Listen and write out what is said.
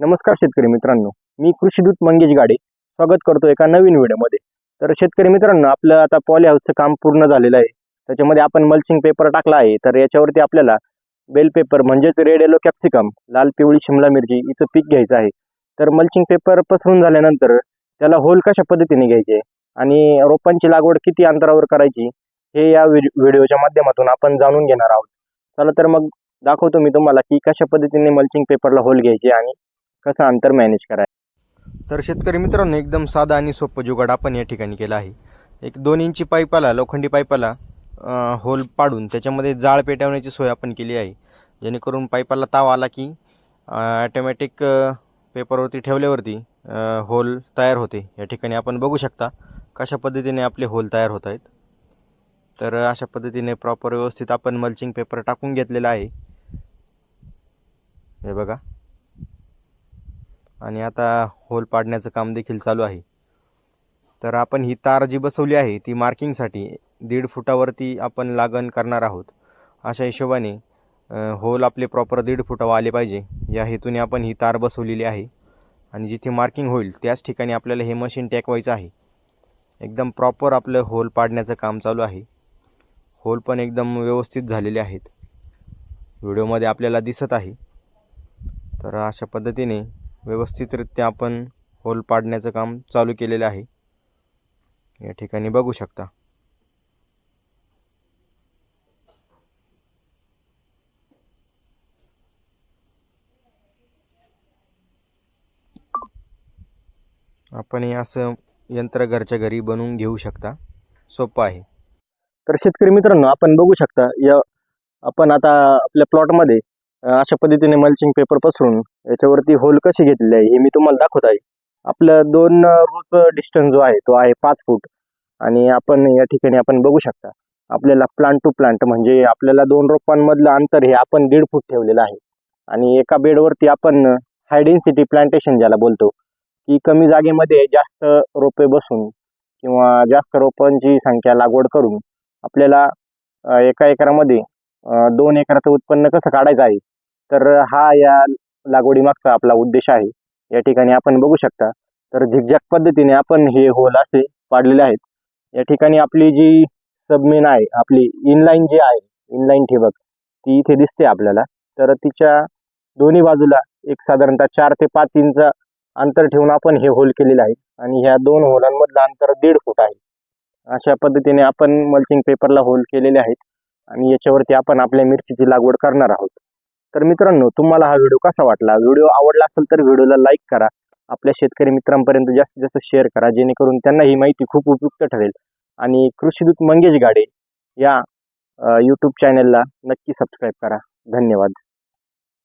नमस्कार शेतकरी मित्रांनो मी कृषीदूत मंगेश गाडे. स्वागत करतो एका नवीन व्हिडिओमध्ये. तर शेतकरी मित्रांनो आपलं आता पॉली हाऊसचं काम पूर्ण झालेलं आहे. त्याच्यामध्ये आपण मल्चिंग पेपर टाकला आहे. तर याच्यावरती आपल्याला बेल पेपर म्हणजेच रेड येलो कॅप्सिकम लाल पिवळी शिमला मिरची हिचं पीक घ्यायचं आहे. तर मल्चिंग पेपर पसरून झाल्यानंतर त्याला होल कशा पद्धतीने घ्यायचे आणि रोपांची लागवड किती अंतरावर करायची हे या व्हिडिओच्या माध्यमातून आपण जाणून घेणार आहोत. चला तर मग दाखवतो मी तुम्हाला की कशा पद्धतीने मल्चिंग पेपरला होल घ्यायचे आणि कसं अंतर मॅनेज करायचं? तर शेतकरी मित्रांनो एकदम साधा आणि सोपं जुगाड आपण या ठिकाणी केला आहे. एक दोन इंची पाईपाला लोखंडी पाईपाला होल पाडून त्याच्यामध्ये जाळ पेटवण्याची सोय आपण केली आहे. जेणेकरून पाईपाला ताव आला की ॲटोमॅटिक पेपरवरती ठेवल्यावरती होल तयार होते. या ठिकाणी आपण बघू शकता कशा पद्धतीने आपले होल तयार होत आहेत. तर अशा पद्धतीने प्रॉपर व्यवस्थित आपण मल्चिंग पेपर टाकून घेतलेला आहे. हे बघा. आणि आता होल पाडण्याचं काम देखील चालू आहे. तर आपण ही तार जी बसवली आहे ती मार्किंगसाठी दीड फुटावरती आपण लागण करणार आहोत. अशा हिशोबाने होल आपले प्रॉपर दीड फुटावर आले पाहिजे. या हेतूने आपण ही तार बसवलेली आहे. आणि जिथे मार्किंग होईल त्याच ठिकाणी आपल्याला हे मशीन टेकवायचं आहे. एकदम प्रॉपर आपलं होल पाडण्याचं काम चालू आहे. होल पण एकदम व्यवस्थित झालेले आहेत. व्हिडिओमध्ये आपल्याला दिसत आहे. तर अशा पद्धतीने व्यवस्थितरित्या आपण होल पाडण्याचं काम चालू केलेलं आहे. या ठिकाणी बघू शकता. आपण हे असं यंत्र घरच्या घरी बनवून घेऊ शकता. सोपं आहे. तर शेतकरी मित्रांनो आपण बघू शकता या आपण आता आपल्या प्लॉटमध्ये अशा पद्धतीने मल्चिंग पेपर पसरून याच्यावरती होल कसे घेतलेले आहे हे मी तुम्हाला दाखवत आहे. आपलं दोन रोच डिस्टन्स जो आहे तो आहे पाच फूट. आणि आपण या ठिकाणी आपण बघू शकता आपल्याला प्लांट टू प्लांट म्हणजे आपल्याला दोन रोपांमधलं अंतर हे आपण दीड फूट ठेवलेलं आहे. आणि एका बेडवरती आपण हाय डेन्सिटी प्लांटेशन ज्याला बोलतो की कमी जागेमध्ये जास्त रोपे बसून किंवा जास्त रोपांची संख्या लागवड करून आपल्याला एका एकरामध्ये दोन एकराचं उत्पन्न कसं काढायचं आहे? तर हा या लागवडीमागचा आपला उद्देश आहे. या ठिकाणी आपण बघू शकता तर झिकझॅक पद्धतीने आपण हे होल असे पाडलेले आहेत. या ठिकाणी आपली जी सबमेन आहे आपली इनलाईन जी आहे इनलाईन ठिबक ती इथे दिसते आपल्याला. तर तिच्या दोन्ही बाजूला एक साधारणतः चार ते पाच इंच अंतर ठेवून आपण हे होल केलेले आहे. आणि ह्या दोन होलांमधलं अंतर दीड फूट आहे. अशा पद्धतीने आपण मल्चिंग पेपरला होल केलेले आहेत. आणि याच्यावरती आपण आपल्या मिरचीची लागवड करणार आहोत. तर मित्रांनो तुम्हाला हा व्हिडिओ कसा वाटला? व्हिडिओ आवडला असेल तर व्हिडिओला लाईक करा. आपल्या शेतकरी मित्रांपर्यंत जास्तीत जास्त शेअर करा जेणेकरून त्यांना ही माहिती खूप उपयुक्त ठरेल. आणि कृषीदूत मंगेश गाडे या यूट्यूब चॅनलला नक्की सबस्क्राईब करा. धन्यवाद.